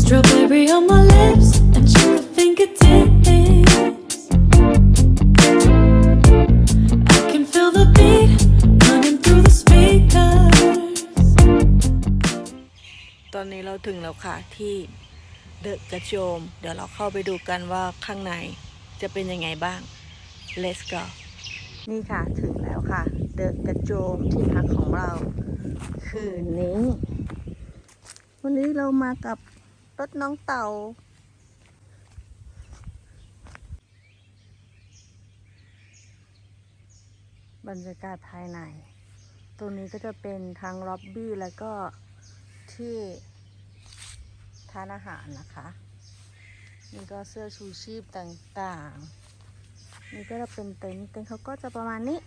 Strawberry on my lips and sugar fingertips. I can feel the beat running through the speakers. ตอนนี้เราถึงแล้วค่ะที่ เดอะกระโจม เดี๋ยวเราเข้าไปดูกันว่าข้างในจะเป็นยังไงบ้าง let's go นี่ค่ะถึงแล้วค่ะ เดอะกระโจมที่พักของเรา คืนนี้ วันนี้เรามากับรถน้องเต่าบรรยากาศภายใน ตรงนี้ก็จะเป็นทางล็อบบี้แล้วก็ที่ ทานอาหารนะคะ นี่ก็เสื้อชูชีพต่างๆ นี่ก็จะเป็นเต็นท์เต็นท์เขาก็จะประมาณนี้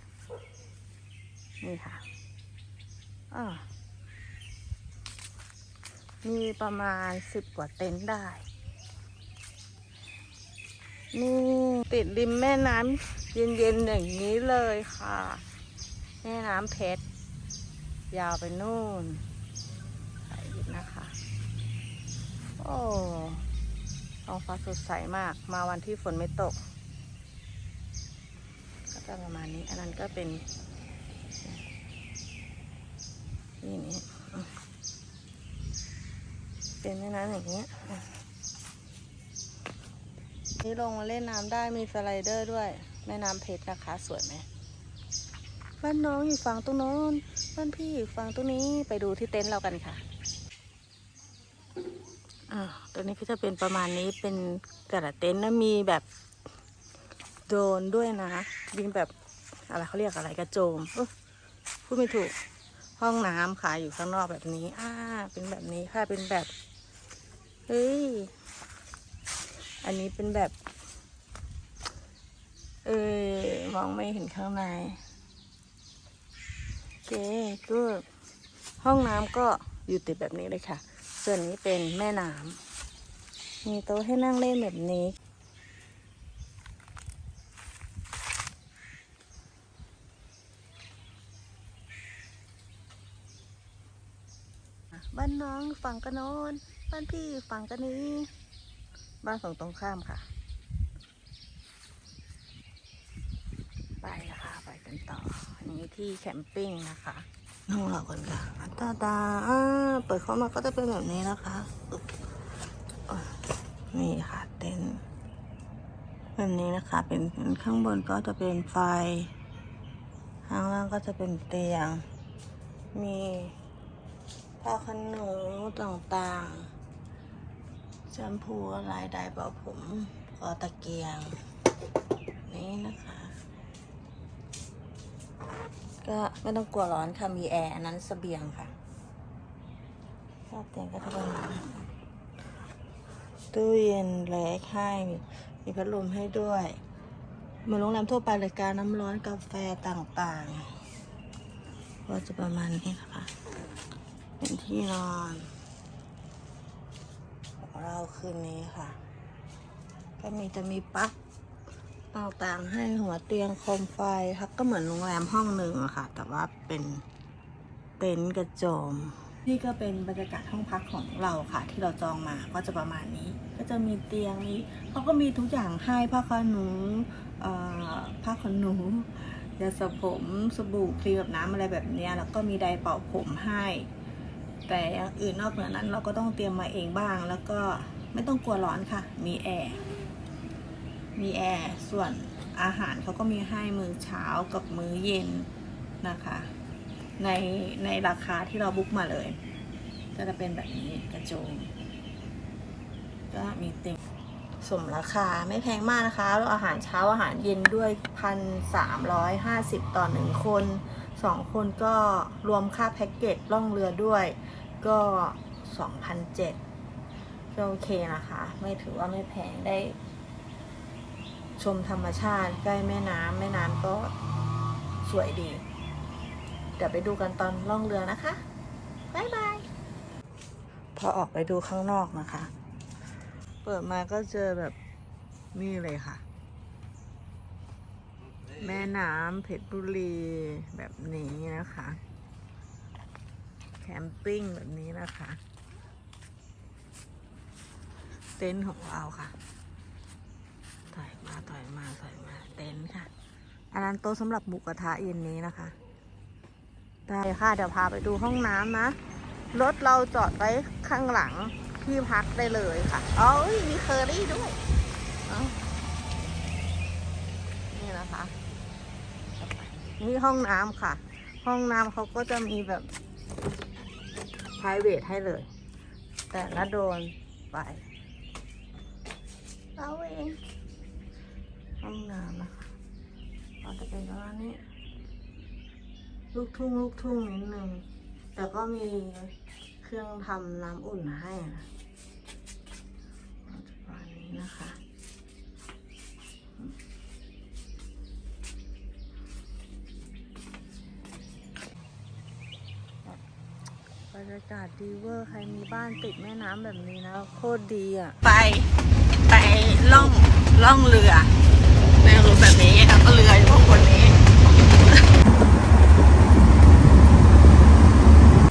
นี่ค่ะอ่ามีประมาณสิบกว่าเต็นท์ได้ นี่ติดริมแม่น้ำเย็นๆอย่างนี้เลยค่ะ แม่น้ำเพชร ยาวไปนู่นใสนะคะ โอ้ท้องฟ้าสดใสมาก มาวันที่ฝนไม่ตก ก็จะประมาณนี้ อันนั้นก็เป็นนี่นี่เป็นแม่น้ำอย่างเงี้ยนี่ลงมาเล่นน้ำได้มีสไลเดอร์ด้วย แม่น้ำเพชรนะคะ สวยไหมบ้านน้องอยู่ฝั่งตรงโน้นบ้านพี่อยู่ฝั่งตรงนี้ไปดูที่เต็นท์เรากันค่ะ อ่าตัวนี้ก็จะเป็นประมาณนี้เป็นกระเต็นท์นะมีแบบโดรนด้วยนะยิงแบบอะไรเขาเรียกอะไรกระโจมเอ้ยพูดไม่ถูกห้องน้ำค่ะอยู่ข้างนอกแบบนี้ อ่า เป็นแบบนี้ค่ะ เป็นแบบ เฮ้ย อันนี้เป็นแบบ เออมองไม่เห็นข้างใน โอเคก็ห้องน้ำก็อยู่ติดแบบนี้เลยค่ะ ส่วนนี้เป็นแม่น้ำมีโต๊ะให้นั่งเล่นแบบนี้ บ้านน้องฝั่งกระโนนบ้านพี่ฝั่งกระนี้ บ้านฝั่งตรงข้ามค่ะ ไปค่ะ ไปกันต่อ อันนี้ที่แคมปิ้งนะคะ นั่งรอกันค่ะตาตาอ่าเปิดเข้ามาก็จะเป็นแบบนี้นะคะนี่ค่ะเต็นท์แบบนี้นะคะ เป็นข้างบนก็จะเป็นไฟ ข้างล่างก็จะเป็นเตียง มีผ้าขนหนูต่างๆแชมพูลายไดร์เป่าผมคอตะเกียง นี่นะคะ ก็ไม่ต้องกลัวร้อนค่ะ มีแอร์อันนั้นเสบียงค่ะชอบเตียงก็จะเป็นตู้เย็นเล็กให้ มีพัดลมให้ด้วย เหมือนโรงแรมทั่วไปเลยการน้ำร้อนกาแฟต่างๆ ก็จะประมาณนี้นะคะ เป็นที่นอนของเราคืนนี้ค่ะ ก็มีจะมีปลั๊ก ต่างๆให้หัวเตียงโคมไฟครับก็เหมือนโรงแรมห้องหนึ่งอะค่ะ แต่ว่าเป็นเต็นท์กระโจม นี่ก็เป็นบรรยากาศห้องพักของเราค่ะ ที่เราจองมาก็จะประมาณนี้ ก็จะมีเตียงมีเขาก็มีทุกอย่างให้ผ้าขนหนูเอ่อผ้าขนหนูยาสระผมสบู่ครีมแบบน้ำอะไรแบบนี้แล้วก็มีไดร์เป่าผมให้ แต่อย่างอื่นนอกเหนือนั้นเราก็ต้องเตรียมมาเองบ้าง แล้วก็ไม่ต้องกลัวร้อนค่ะ มีแอร์ มีแอร์ ส่วนอาหารเขาก็มีให้มื้อเช้ากับมื้อเย็นนะคะ ในในราคาที่เราบุ๊กมาเลย ก็จะเป็นแบบนี้กระโจมก็มีเต็มสมราคาไม่แพงมากนะคะแล้วอาหารเช้าอาหารเย็นด้วยพันสามร้อยห้าสิบต่อหนึ่งคนสองคนก็รวมค่าแพ็กเกจล่องเรือด้วย ก็สองพันเจ็ดก็โอเคนะคะ ไม่ถือว่าไม่แพงได้ ชมธรรมชาติใกล้แม่น้ำแม่น้ำก็สวยดี เดี๋ยวไปดูกันตอนล่องเรือนะคะบ๊ายบายพอออกไปดูข้างนอกนะคะ เปิดมาก็เจอแบบนี่เลยค่ะ แม่น้ำเพชรบุรีแบบนี้นะคะ แคมปิ้งแบบนี้นะคะ เต็นท์ของเราค่ะ ถอยมาถอยมาถอยมาเต็นท์ค่ะ อันนั้นโต๊ะสำหรับหมูกระทะเย็นนี้นะคะได้ค่ะเดี๋ยวพาไปดูห้องน้ำนะ รถเราจอดไว้ข้างหลังที่พักได้เลยค่ะเอ้ยมีเคอรี่ด้วยนี่นะคะ นี่ห้องน้ำค่ะ ห้องน้ำเขาก็จะมีแบบ private ให้เลย แต่ละโดนไปเอาเอง ห้องน้ำนะคะก็จะเป็นประมาณนี้ ลูกทุ่งลูกทุ่งนิดนึงแต่ก็มีเครื่องทำน้ำอุ่นให้นะประมาณนี้นะคะบรรยากาศดีเวอร์ใครมีบ้านติดแม่น้ำแบบนี้นะ โคตรดีอะ ไป ไปล่องล่องเรือ ในเรือแบบนี้แล้วก็เรือพวกคนนี้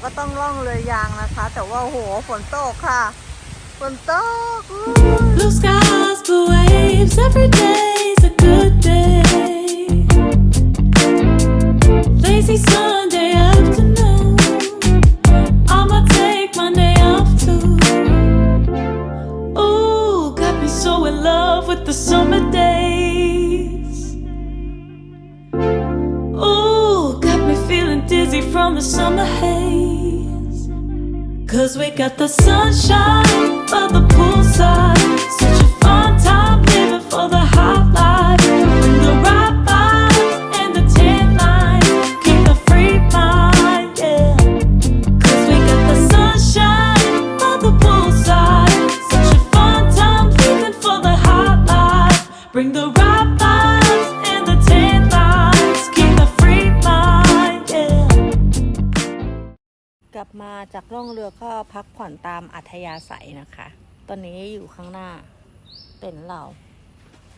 ก็ต้องล่องเรือยางนะคะ แต่ว่าโหฝนตกค่ะ ฝนตก Blue skies, blue waves, every day. Cause we got the sunshine by the poolside. Such จากล่องเรือก็พักผ่อนตามอัธยาศัยนะคะ ตอนนี้อยู่ข้างหน้าเต็นท์เรา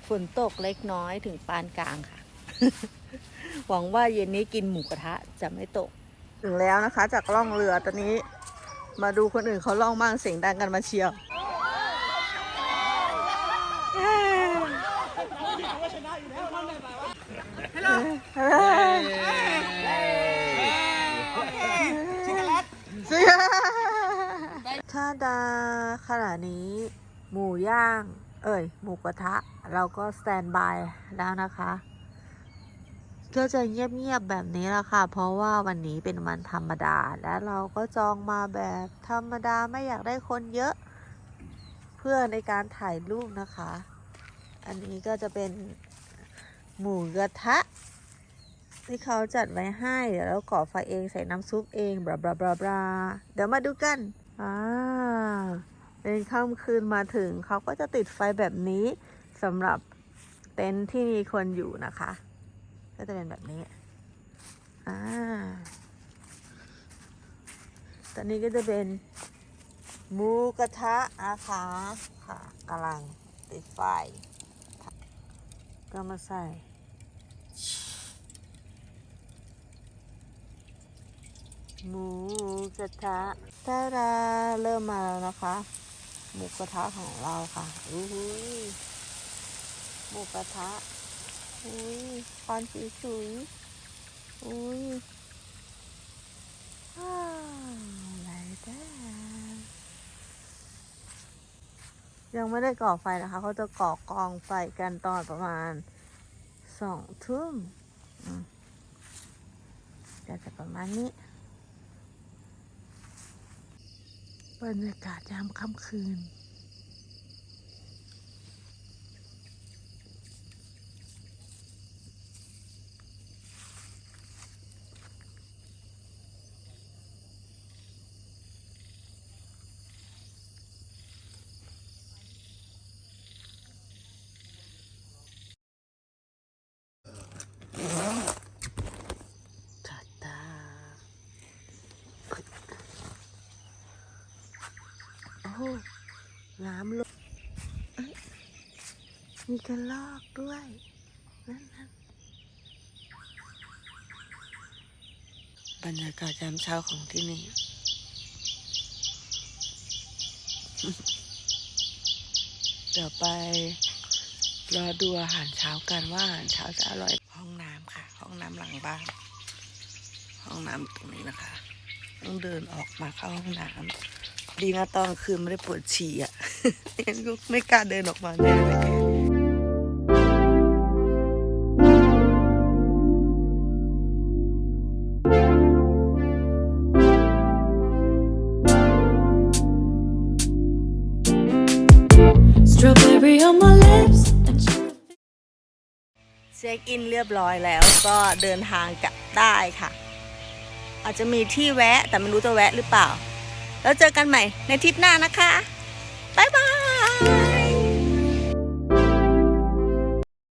ฝนตกเล็กน้อยถึงปานกลางค่ะ หวังว่าเย็นนี้กินหมูกระทะจะไม่ตก ถึงแล้วนะคะ จากล่องเรือตอนนี้มาดูคนอื่นเขาล่องบ้างเสียงดังกันมาเชียวถ้า ดา ขณะนี้ หมูย่าง เอ่ย หมูกระทะ เราก็สแตนบายแล้วนะคะ ก็จะเงียบๆแบบนี้แหละค่ะ เพราะว่าวันนี้เป็นวันธรรมดา และเราก็จองมาแบบธรรมดาไม่อยากได้คนเยอะ เพื่อในการถ่ายรูปนะคะ อันนี้ก็จะเป็นหมูกระทะที่เขาจัดไว้ให้ เดี๋ยวเราก่อไฟเองใส่น้ำซุปเองบลาบลาบลาบลาเดี๋ยวมาดูกัน อ่าเป็นค่ำคืนมาถึงเขาก็จะติดไฟแบบนี้สำหรับเต็นท์ที่มีคนอยู่นะคะ ก็จะเป็นแบบนี้อ่าตอนนี้ก็จะเป็นหมูกระทะนะคะค่ะกำลังติดไฟก็มาใส่ หมูกระทะตาดาเริ่มมาแล้วนะคะ หมูกระทะของเราค่ะอุ้ยหมูกระทะอุ้ยควันสีสุยอุ้ยอ้าวอะไรแด้ยังไม่ได้ก่อไฟนะคะเขาจะก่อกองไฟกันตอนประมาณสองทุ่มอืมก็จะประมาณนี้ บรรยากาศยามค่ำคืน ตาตาโอ้ น้ำลงมีกระลอกด้วย นั่นนั่นบรรยากาศยามเช้าของที่นี่ เดี๋ยวไปรอดูอาหารเช้ากันว่าอาหารเช้าจะอร่อย ห้องน้ำค่ะ ห้องน้ำหลังบ้าน ห้องน้ำตรงนี้นะคะ ต้องเดินออกมาเข้าห้องน้ำ ดีนะตอนกลางคืนไม่ได้ปวดฉี่อะงั้นก็ไม่กล้าเดินออกมาแน่เลย Strawberry on my lips and sugar เช็คอินเรียบร้อยแล้วก็เดินทางกลับได้ค่ะ อาจจะมีที่แวะแต่ไม่รู้จะแวะหรือเปล่า แล้วเจอกันใหม่ในทริปหน้านะคะ บ๊ายบาย